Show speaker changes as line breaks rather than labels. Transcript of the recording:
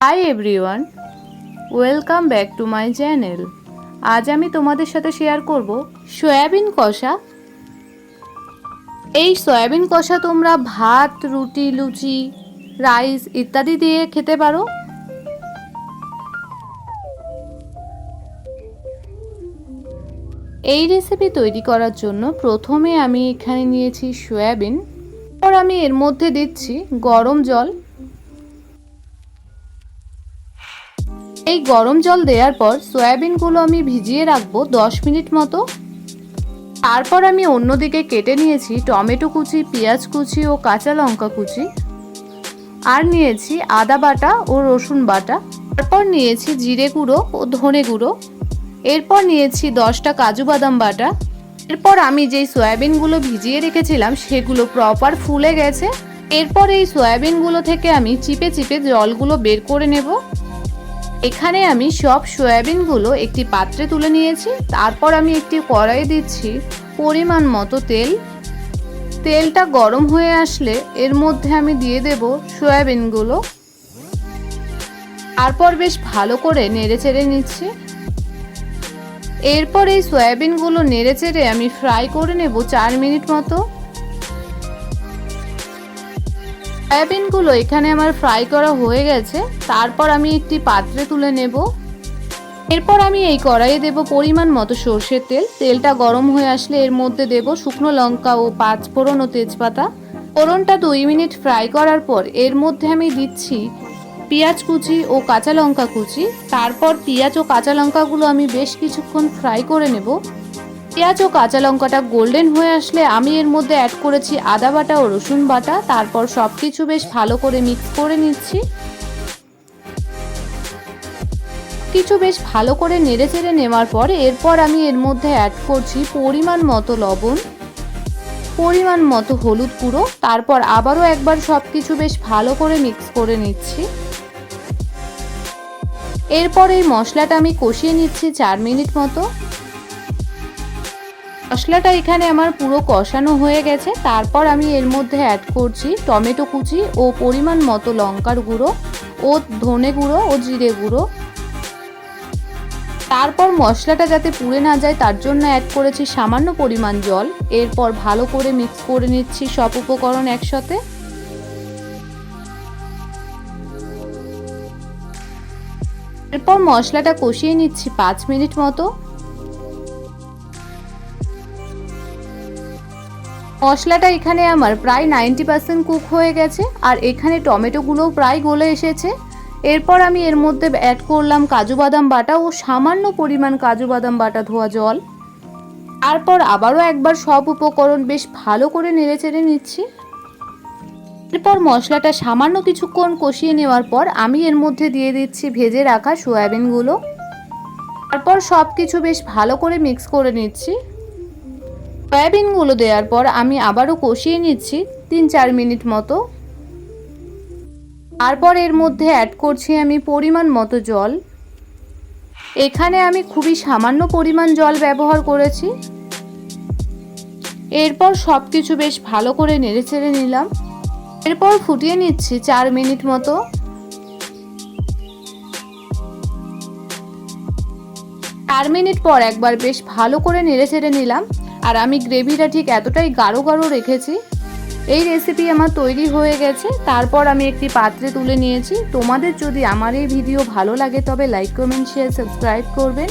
Hi everyone welcome back to my channel আজ আমি তোমাদের সাথে শেয়ার করব সয়াবিন কষা। এই সয়াবিন কষা তোমরা ভাত, রুটি, লুচি রাইস ইত্যাদি দিয়ে খেতে পারো। এই রেসিপি তৈরি করার জন্য প্রথমে আমি এখানে নিয়েছি সয়াবিন। তারপর আমি এর মধ্যে দিচ্ছি গরম জল। এই গরম জল দেওয়ার পর সয়াবিনগুলো আমি ভিজিয়ে রাখব দশ মিনিট মতো। তারপর আমি অন্যদিকে কেটে নিয়েছি টমেটো কুচি, পেঁয়াজ কুচি ও কাঁচা লঙ্কা কুচি। আর নিয়েছি আদা বাটা ও রসুন বাটা। তারপর নিয়েছি জিরে গুঁড়ো ও ধনে গুঁড়ো। এরপর নিয়েছি দশটা কাজু বাদাম বাটা। এরপর আমি যেই সয়াবিনগুলো ভিজিয়ে রেখেছিলাম সেগুলো প্রপার ফুলে গেছে। এরপর এই সয়াবিনগুলো থেকে আমি চিপে চিপে জলগুলো বের করে নেব। এখানে আমি সব সয়াবিনগুলো একটি পাত্রে তুলে নিয়েছি। তারপর আমি একটি কড়াই দিচ্ছি পরিমাণ মতো তেল। তেলটা গরম হয়ে আসলে এর মধ্যে আমি দিয়ে দেব সয়াবিনগুলো। তারপর বেশ ভালো করে নেড়ে চেড়ে নিচ্ছি। এরপর এই সয়াবিনগুলো নেড়ে চেড়ে আমি ফ্রাই করে নেব চার মিনিট মতো। সয়াবিনগুলো এখানে আমার ফ্রাই করা হয়ে গেছে। তারপর আমি একটি পাত্রে তুলে নেব। এরপর আমি এই কড়াইয়ে দেব পরিমাণ মতো সর্ষের তেল। তেলটা গরম হয়ে আসলে এর মধ্যে দেব শুকনো লঙ্কা ও পাঁচ ফোড়ন ও তেজপাতা। ফোড়নটা দুই মিনিট ফ্রাই করার পর এর মধ্যে আমি দিচ্ছি পেঁয়াজ কুচি ও কাঁচা লঙ্কা কুচি। তারপর পেঁয়াজ ও কাঁচা লঙ্কাগুলো আমি বেশ কিছুক্ষণ ফ্রাই করে নেব। পেঁয়াজ ও কাঁচা লঙ্কাটা গোল্ডেন হয়ে আসলে আমি এর মধ্যে অ্যাড করেছি আদা বাটা ও রসুন বাটা। তারপর সব কিছু বেশ ভালো করে মিক্স করে নিচ্ছি। কিছু বেশ ভালো করে নেড়ে চেড়ে নেওয়ার পর এরপর আমি এর মধ্যে অ্যাড করছি পরিমাণ মতো লবণ, পরিমাণ মতো হলুদ গুঁড়ো। তারপর আবারও একবার সব কিছু বেশ ভালো করে মিক্স করে নিচ্ছি। এরপর এই মশলাটা আমি কষিয়ে নিচ্ছি চার মিনিট মতো। মশলাটা এখানে আমার পুরো কষানো হয়ে গেছে। তারপর আমি এর মধ্যে অ্যাড করছি টমেটো কুচি ও পরিমাণ মতো লঙ্কার গুঁড়ো ও ধনে গুঁড়ো ও জিরে গুঁড়ো। তারপর মশলাটা যাতে পুড়ে না যায়, তার জন্য অ্যাড করেছি সামান্য পরিমাণ জল। এরপর ভালো করে মিক্স করে নিচ্ছি সব উপকরণ একসাথে। এরপর মশলাটা কষিয়ে নিচ্ছি পাঁচ মিনিট মতো। মশলাটা এখানে আমার প্রায় নাইনটি পার্সেন্ট কুক হয়ে গেছে, আর এখানে টমেটোগুলোও প্রায় গলে এসেছে। এরপর আমি এর মধ্যে অ্যাড করলাম কাজু বাদাম বাটা ও সামান্য পরিমাণ কাজু বাদাম বাটা ধোয়া জল। তারপর আবারও একবার সব উপকরণ বেশ ভালো করে নেড়ে চেড়ে নিচ্ছি। এরপর মশলাটা সামান্য কিছুক্ষণ কষিয়ে নেওয়ার পর আমি এর মধ্যে দিয়ে দিচ্ছি ভেজে রাখা সয়াবিনগুলো। তারপর সব কিছু বেশ ভালো করে মিক্স করে নিচ্ছি। সয়াবিনগুলো দেওয়ার পর আমি আবারও কষিয়ে নিচ্ছি তিন চার মিনিট মতো। তারপর এর মধ্যে অ্যাড করছি আমি পরিমাণ মতো জল। এখানে আমি খুবই সামান্য পরিমাণ জল ব্যবহার করেছি। এরপর সব কিছু বেশ ভালো করে নেড়ে চেড়ে নিলাম। এরপর ফুটিয়ে নিচ্ছি চার মিনিট মতো। চার মিনিট পর একবার বেশ ভালো করে নেড়ে চেড়ে নিলাম। আর আমি গ্রেভিটা ঠিক এতটাই গাঢ় গাঢ় রেখেছি। এই রেসিপি আমার তৈরি হয়ে গেছে। তারপর আমি একটি পাত্রে তুলে নিয়েছি। তোমাদের যদি আমার এই ভিডিও ভালো লাগে তবে লাইক কমেন্ট শেয়ার সাবস্ক্রাইব করবেন।